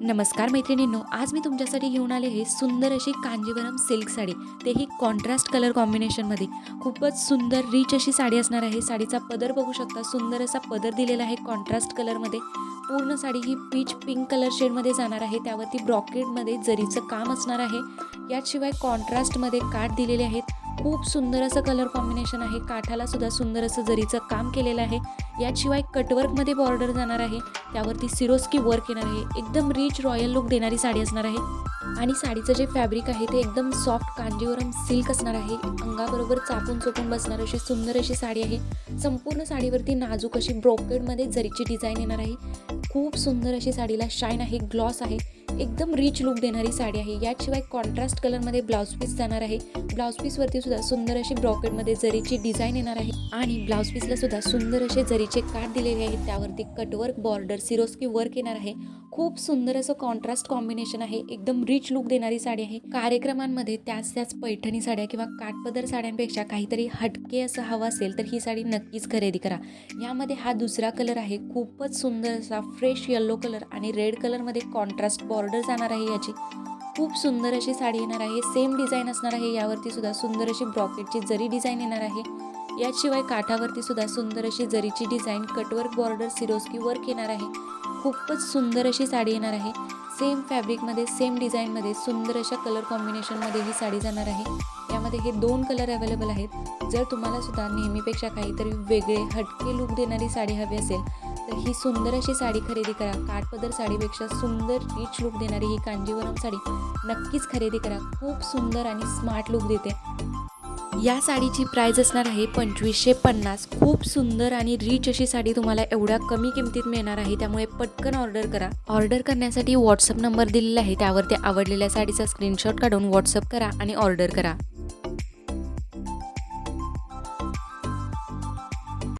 नमस्कार मैत्रिणींनो आज मी तुमच्यासाठी घेऊन आले हे सुंदर अशी कांजीवरम सिल्क साडी. तेही कॉन्ट्रास्ट कलर कॉम्बिनेशनमध्ये खूपच सुंदर रिच अशी साडी असणार आहे. साडीचा पदर बघू शकता सुंदर असा पदर दिलेला आहे कॉन्ट्रास्ट कलरमध्ये पूर्ण साडी ही पीच पिंक कलर शेडमध्ये जाणार आहे. त्यावरती ब्रॉकेटमध्ये जरीचं काम असणार आहे. याशिवाय कॉन्ट्रास्टमध्ये काठ दिलेले आहेत. खूप सुंदर असं कलर कॉम्बिनेशन आहे. काठाला सुद्धा सुंदर असं जरीचं काम केलेलं आहे. याशिवाय कटवर्कमध्ये बॉर्डर जाणार आहे. त्यावरती सिरोस्की वर्क येणार आहे. एकदम रिच रॉयल लुक देणारी साडी असणार आहे. आणि साडीचं जे फॅब्रिक आहे ते एकदम सॉफ्ट कांजीवरम सिल्क असणार आहे. अंगाबरोबर चापून चोपून बसणार अशी सुंदर अशी साडी आहे. संपूर्ण साडीवरती नाजूक अशी ब्रोकेडमध्ये जरीची डिझाईन येणार आहे. खूप सुंदर अशी साडीला शाईन आहे ग्लॉस आहे. एकदम रिच लुक देणारी साडी आहे. याशिवाय कॉन्ट्रास्ट कलरमध्ये ब्लाऊज पीस जाणार आहे. ब्लाऊज पीसवरती सुद्धा सुंदर अशी ब्रॉकेटमध्ये जरीची डिझाईन येणार आहे. आणि ब्लाऊज पीसला सुद्धा सुंदर असे जरीचे काठ दिलेले आहेत. त्यावरती कटवर्क बॉर्डर सिरोस्की वर्क येणार आहे. खूप सुंदर असं कॉन्ट्रास्ट कॉम्बिनेशन आहे. एकदम रिच लुक देणारी साडी आहे. कार्यक्रमांमध्ये त्याच त्याच पैठणी साड्या किंवा काठपदर साड्यांपेक्षा काहीतरी हटके असं हवं असेल तर ही साडी नक्कीच खरेदी करा. यामध्ये हा दुसरा कलर आहे. खूपच सुंदर असा फ्रेश येल्लो कलर आणि रेड कलरमध्ये कॉन्ट्रास्ट बॉर्डर जाणार आहे याची. खूप सुंदर अशी साडी येणार आहे. सेम डिझाईन असणार आहे. यावरती सुद्धा सुंदर अशी ब्रॉकेटची जरी डिझाईन येणार आहे. याशिवाय काठावरती सुद्धा सुंदर अशी जरीची design cutwork border Swarovski work येणार आहे. खूपच सुंदर अशी साडी येणार आहे. सेम फॅब्रिकमध्ये सेम डिझाईनमध्ये सुंदर अशा कलर कॉम्बिनेशनमध्ये ही साडी जाणार आहे. यामध्ये हे दोन कलर अवेलेबल आहेत. जर तुम्हाला सुद्धा नेहमीपेक्षा काहीतरी वेगळे हटके लुक देणारी साडी हवी असेल तर ही सुंदर अशी साडी खरेदी करा. काठपदर साडीपेक्षा सुंदर रिच लुक देणारी ही कांजीवरम साडी नक्कीच खरेदी करा. खूप सुंदर आणि स्मार्ट लुक देते. या साडीची प्राईज असणार आहे पंचवीसशे पन्नास. खूप सुंदर आणि रिच अशी साडी तुम्हाला एवढ्या कमी किमतीत मिळणार आहे. त्यामुळे पटकन ऑर्डर करा. ऑर्डर करण्यासाठी व्हॉट्सअप नंबर दिलेला आहे. त्यावरती आवडलेल्या साडीचा स्क्रीनशॉट काढून व्हॉट्सअप करा आणि ऑर्डर करा.